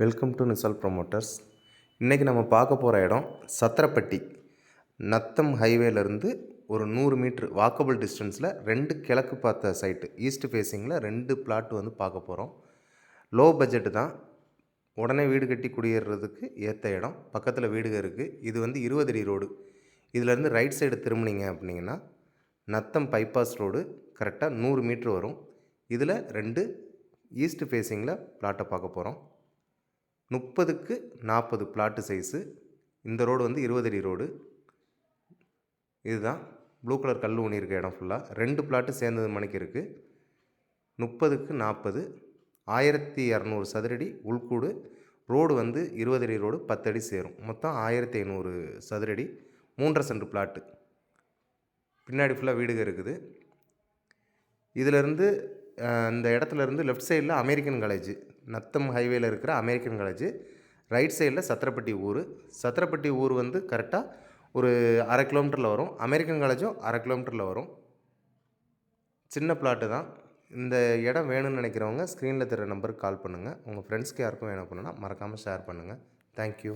Welcome to நிசால் promoters இன்றைக்கி நம்ம பார்க்க போகிற இடம் சத்திரப்பட்டி. நத்தம் ஹைவேலேருந்து ஒரு நூறு மீட்ரு வாக்கபிள் டிஸ்டன்ஸில் ரெண்டு கிழக்கு பார்த்த சைட்டு ஈஸ்ட் ஃபேஸிங்கில் ரெண்டு பிளாட் வந்து பார்க்க போகிறோம் லோ பட்ஜெட்டு தான். உடனே வீடு கட்டி குடியேறதுக்கு ஏற்ற இடம். பக்கத்தில் வீடுக இருக்குது இது வந்து இருபதடி ரோடு இதிலேருந்து ரைட் சைடு திரும்பினீங்க அப்படிங்கன்னா நத்தம் பைபாஸ் ரோடு கரெக்டாக நூறு மீட்ரு வரும். இதில் ரெண்டு ஈஸ்ட் ஃபேஸிங்கில் பிளாட்டை பார்க்க போகிறோம் முப்பதுக்கு நாற்பது பிளாட்டு சைஸு இந்த ரோடு வந்து இருபது அடி ரோடு இதுதான் ப்ளூ கலர் கல் ஊனி இருக்க இடம் ஃபுல்லாக ரெண்டு பிளாட்டு சேர்ந்தது மணிக்கு இருக்குது முப்பதுக்கு நாற்பது ஆயிரத்தி இரநூறு சதுரடி உள்கூடு. ரோடு வந்து இருபது அடி ரோடு பத்தடி சேரும். மொத்தம் ஆயிரத்தி ஐநூறு சதுரடி மூன்றரை சென்ட் பிளாட்டு பின்னாடி ஃபுல்லாக வீடுகள் இருக்குது. இதிலேருந்து இந்த இடத்துலேருந்து லெஃப்ட் சைடில் அமெரிக்கன் காலேஜ் நத்தம் ஹைவேல இருக்கிற அமெரிக்கன் காலேஜ் ரைட் சைடில் சத்திரப்பட்டி ஊர். சத்திரப்பட்டி ஊர் வந்து கரெக்டாக ஒரு அரை கிலோமீட்டரில் வரும். அமெரிக்கன் காலேஜும் அரை கிலோமீட்டரில் வரும். சின்ன பிளாட்டு தான். இந்த இடம் வேணும்னு நினைக்கிறவங்க ஸ்க்ரீனில் தர நம்பருக்கு கால் பண்ணுங்கள் உங்கள் ஃப்ரெண்ட்ஸ்க்கு யாருக்கும் வேணும் அப்படின்னா மறக்காமல் ஷேர் பண்ணுங்கள் தேங்க்யூ